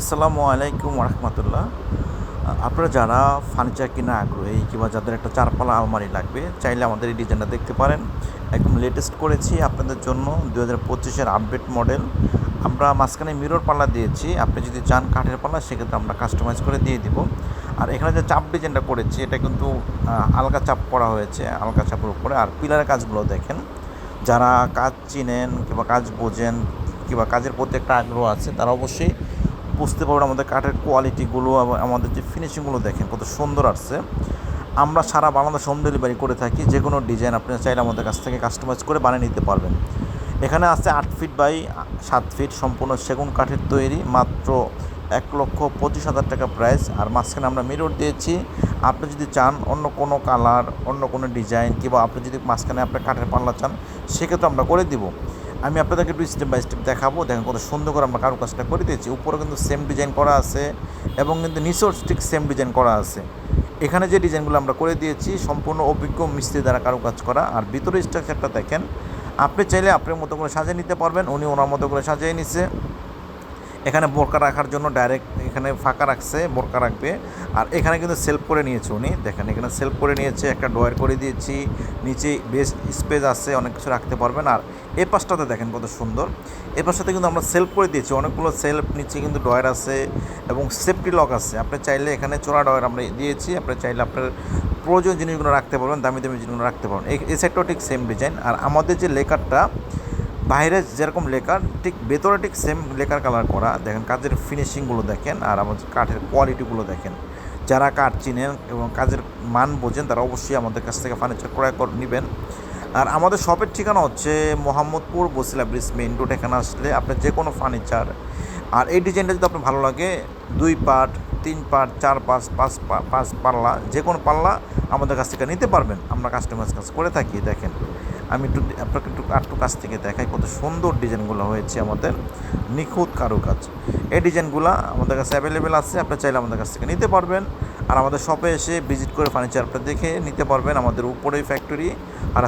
আসসালামু আলাইকুম রহমতুল্লাহ আপনারা যারা ফার্নিচার কিনা আগ্রহী কিংবা যাদের একটা চারপালা আলমারি লাগবে, চাইলে আমাদের এই ডিজাইনটা দেখতে পারেন। একদম লেটেস্ট করেছি আপনাদের জন্য দু হাজার পঁচিশের আপডেট মডেল আমরা মাঝখানে মিরর পাল্লা দিয়েছি, আপনি যদি চান কাঠের পাল্লা, সেক্ষেত্রে আমরা কাস্টমাইজ করে দিয়ে দিব। আর এখানে যে চাপ ডিজাইনটা করেছি, এটা কিন্তু আলগা চাপ করা হয়েছে, আলগা চাপের উপরে। আর পিলারের কাজগুলো দেখেন। যারা কাজ চিনেন কিংবা কাজ বোঝেন কিংবা কাজের প্রতি একটা আগ্রহ আছে, তারা অবশ্যই বুঝতে পারবেন আমাদের কাঠের কোয়ালিটিগুলো আমাদের যে ফিনিশিংগুলো দেখেন, কত সুন্দর আসছে। আমরা সারা বাংলাদেশ হোম ডেলিভারি করে থাকি, যে কোনো ডিজাইন আপনি চাইলে আমাদের কাছ থেকে কাস্টমাইজ করে বানিয়ে নিতে পারবেন। এখানে আছে আট ফিট বাই সাত ফিট সম্পূর্ণ সেগুন কাঠের তৈরি, মাত্র এক লক্ষ পঁচিশ হাজার টাকা প্রাইস আর মাঝখানে আমরা মিরর দিয়েছি। আপনি যদি চান অন্য কোনো কালার অন্য কোনো ডিজাইন কিংবা আপনি যদি মাঝখানে আপনার কাঠের পাল্লা চান, সেক্ষেত্রে আমরা করে দিব। আমি আপনাদেরকে একটু স্টেপ বাই স্টেপ দেখাবো। দেখেন কত সুন্দর করে আমরা কারও কাজটা করে দিয়েছি। উপরে কিন্তু সেম ডিজাইন করা আছে এবং কিন্তু নিচেও ঠিক সেম ডিজাইন করা আছে। এখানে যে ডিজাইনগুলো আমরা করে দিয়েছি, সম্পূর্ণ অভিজ্ঞ মিস্ত্রি দ্বারা কারুকাজ করা। আর ভিতরে স্ট্রাকচারটা দেখেন, আপনি চাইলে আপনার মতো করে সাজিয়ে নিতে পারবেন। উনি ওনার মতো করে সাজিয়ে নিছে। এখানে বোরকা রাখার জন্য ডাইরেক্ট এখানে ফাঁকা রাখছে, বোরকা রাখবে। আর এখানে কিন্তু সেলফ করে নিয়েছে উনি। দেখেন, এখানে সেলফ করে নিয়েছে, একটা ডয়ার করে দিয়েছি। নিচে বেশ স্পেস আছে, অনেক কিছু রাখতে পারবেন। আর এ পাশটাতে দেখেন কত সুন্দর। এ পাশটাতে কিন্তু আমরা সেলফ করে দিয়েছি। অনেকগুলো সেলফ নিচে কিন্তু ডয়ার আছে এবং সেফটি লক আছে। আপনি চাইলে এখানে চোরা ডয়ার আমরা দিয়েছি। আপনি চাইলে আপনার প্রয়োজনীয় জিনিসগুলো রাখতে পারবেন, দামি দামি জিনিসগুলো রাখতে পারবেন। এই সাইডটাও ঠিক সেম ডিজাইন আর আমাদের যে লেকারটা বাইরে যেরকম লেকার, ঠিক ভেতরে ঠিক সেম লেকার কালার করা। দেখেন কাজের ফিনিশিংগুলো দেখেন আর আমাদের কাঠের কোয়ালিটিগুলো দেখেন। যারা কাঠ চিনেন এবং কাজের মান বোঝেন, তারা অবশ্যই আমাদের কাছ থেকে ফার্নিচার ক্রয় করে, নেবেন। আর আমাদের শপের ঠিকানা হচ্ছে Mohammadpur Basila bridge main road এখানে আসলে আপনার যে কোনো ফার্নিচার আর এই ডিজাইনটা যদি আপনার ভালো লাগে, দুই পার্ট তিন পার্ট চার পাঁচ পাঁচ পাঁচ পাল্লা যে কোনো পাল্লা আমাদের কাছ থেকে নিতে পারবেন। আমরা কাস্টমাইজ কাজ করে থাকি, দেখেন। আমি একটু আপনাকে একটু আটটু কাছ থেকে দেখাই কত সুন্দর ডিজাইনগুলো হয়েছে আমাদের। নিখুঁত কারুকাজ। এই ডিজাইনগুলো আমাদের কাছে অ্যাভেলেবেল আছে, আপনি চাইলে আমাদের কাছ থেকে নিতে পারবেন। আর আমাদের শপে এসে ভিজিট করে ফার্নিচার আপনি দেখে নিতে পারবেন আমাদের উপরেই ফ্যাক্টরি আর